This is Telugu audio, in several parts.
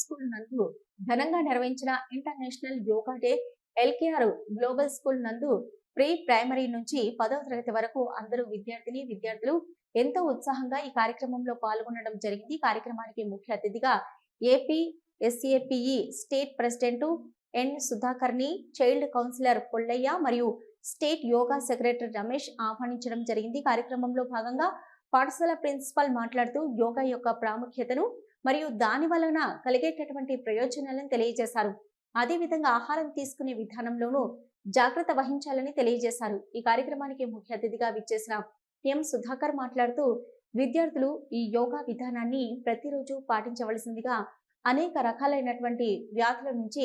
స్కూల్ నందు ఘనంగా నిర్వహించిన international yoga day LKR global school నందు ప్రీ ప్రైమరీ నుంచి పదవ తరగతి వరకు అందరూ విద్యార్థిని విద్యార్థులు ఎంతో ఉత్సాహంగా ఈ కార్యక్రమంలో పాల్గొనడం జరిగింది. కార్యక్రమానికి ముఖ్య అతిథిగా AP SAPE state president N సుధాకర్ని child counsellor Pullaiah మరియు స్టేట్ యోగా సెక్రటరీ రమేష్ ఆహ్వానించడం జరిగింది. కార్యక్రమంలో భాగంగా పాఠశాల ప్రిన్సిపల్ మాట్లాడుతూ యోగా యొక్క ప్రాముఖ్యతను మరియు దాని వలన కలిగేటటువంటి ప్రయోజనాలను తెలియజేశారు. అదేవిధంగా ఆహారం తీసుకునే విధానంలోనూ జాగ్రత్త వహించాలని తెలియజేశారు. ఈ కార్యక్రమానికి ముఖ్య అతిథిగా విచ్చేసిన ఎం. సుధాకర్ మాట్లాడుతూ విద్యార్థులు ఈ యోగా విధానాన్ని ప్రతిరోజు పాటించవలసిందిగా అనేక రకాలైనటువంటి వ్యాధుల నుంచి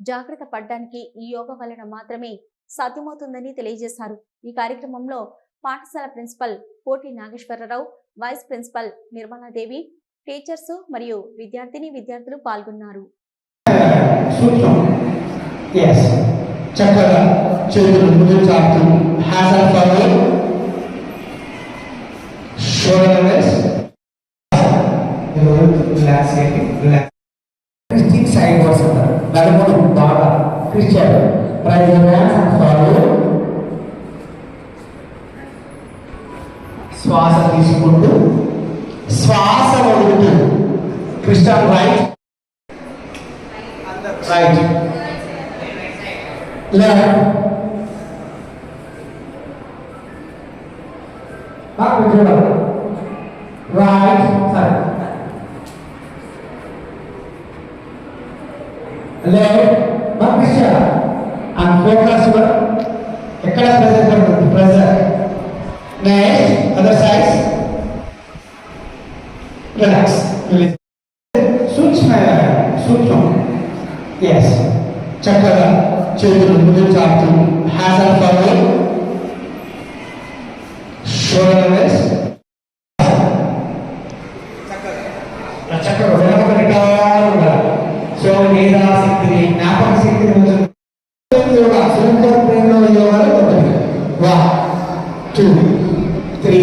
జాగ్రత్త పడడానికి ఈ యోగా వలన మాత్రమే సాధ్యమవుతుందని తెలియజేశారు. ఈ కార్యక్రమంలో పాఠశాల principal Koti Nageswara Rao vice principal Nirmala Devi teachers మరియు విద్యార్థిని విద్యార్థులు పాల్గొన్నారు. ఎస్ చక్కగా చేతులు ముందు చాపుతూ hands are relax relax Christian side verse అంటారు బాగా క్రిస్టియన్ ప్రైజ్ శ్వాస తీసుకుంటూ శ్వాస వదులుతారు crystal right right left back with your right ఎక్కడ ప్రెజర్ పడుతుంది pressure next other sides relax సూక్ష్మ సూక్ష్మం. ఎస్ చక్కగా చేతులు ముందు చాపుతూ hands are forward shoulder rest చక్కగా. వెనకబడిగా ఉండాలి సో మేధాశక్తిని జ్ఞాపక శక్తిని యోగా సుందర ప్రేమ యోగాలు ఉంటుంది. One two three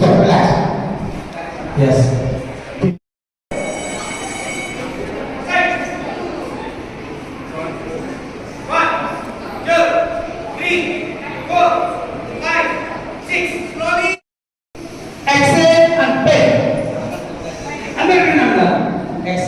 four relax yes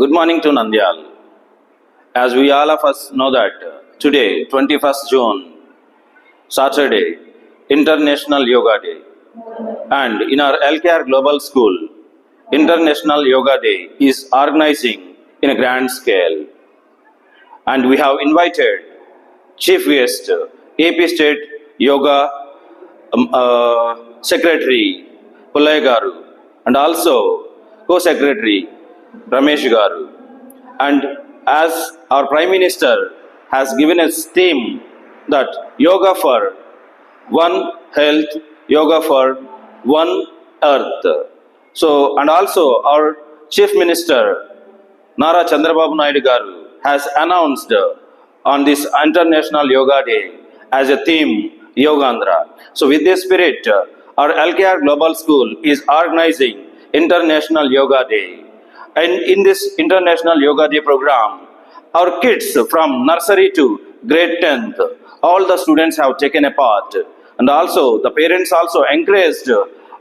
Good morning to Nandyal. As we all of us know that uh, today, 21st June, Saturday, International Yoga Day. And in our LKR Global School, International Yoga Day is organizing in a grand scale. And we have invited Chief Guest, uh, AP State Yoga um, uh, Secretary Pullai Garu, and also Co-Secretary Ramesh Garu. And as our Prime Minister has given us theme that yoga for one health, yoga for one earth. So, and also our Chief Minister Nara Chandrababu Naidu Garu has announced on this International Yoga Day as a theme Yogandhra. So, with this spirit, our LKR Global School is organizing International Yoga Day. And in this International Yoga Day program, our kids from nursery to grade 10th, all the students have taken a part. And also, the parents also encouraged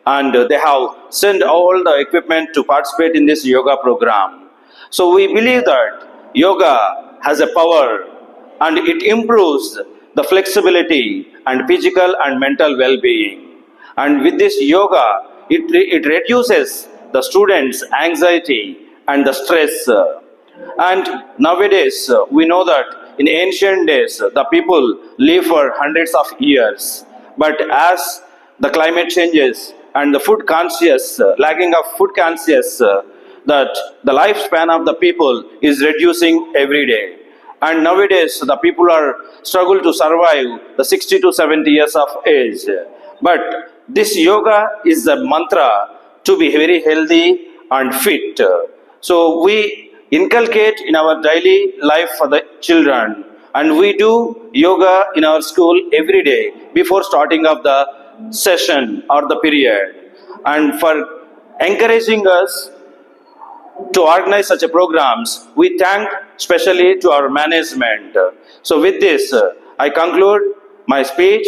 and they have sent all the equipment to participate in this yoga program. So we believe that yoga has a power and it improves the flexibility and physical and mental well-being. And with this yoga, it, it reduces the students' anxiety and the stress. And nowadays, we know that in ancient days, the people live for hundreds of years. But as the climate changes and the food conscious, lacking of food conscious, that the lifespan of the people is reducing every day. And nowadays, the people are struggle to survive the 60 to 70 years of age. But this yoga is a mantra to be very healthy and fit. So we inculcate in our daily life for the children and we do yoga in our school every day before starting of the session or the period. And for encouraging us to organize such a programs, we thank specially to our management. So with this, I conclude my speech